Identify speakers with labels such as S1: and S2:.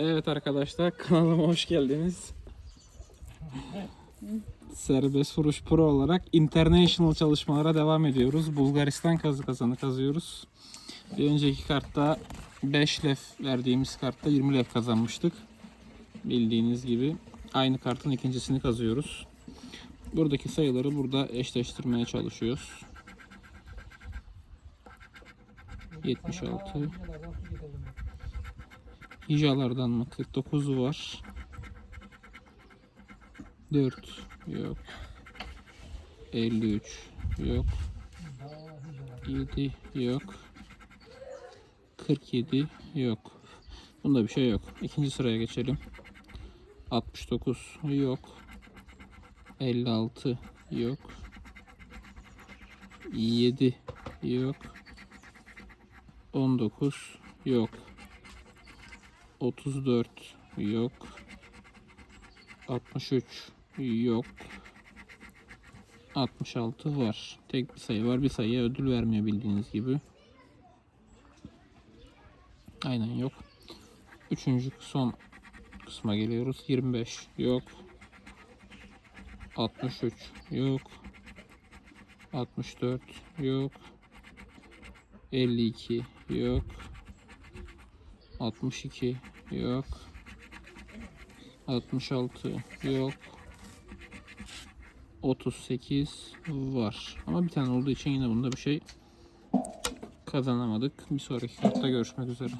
S1: Evet arkadaşlar kanalıma hoş geldiniz. Serbest vuruş pro olarak international çalışmalara devam ediyoruz. Bulgaristan kazı kazanı kazıyoruz. Bir önceki kartta 5 lef verdiğimiz kartta 20 lef kazanmıştık. Bildiğiniz gibi aynı kartın ikincisini kazıyoruz. Buradaki sayıları burada eşleştirmeye çalışıyoruz. 76 Hijalardan mı? 49 var. 4 yok. 53 yok. 7 yok. 47 yok. Bunda bir şey yok. İkinci sıraya geçelim. 69 yok. 56 yok. 7 yok. 19 yok. 34 yok. 63 yok. 66 var. Tek bir sayı var. Bir sayıya ödül vermiyor bildiğiniz gibi. Aynen yok. Üçüncü son kısma geliyoruz. 25 yok. 63 yok. 64 yok. 52 yok. 62 yok. 66 yok. 38 var. Ama bir tane olduğu için yine bunda bir şey kazanamadık. Bir sonraki kartta görüşmek üzere.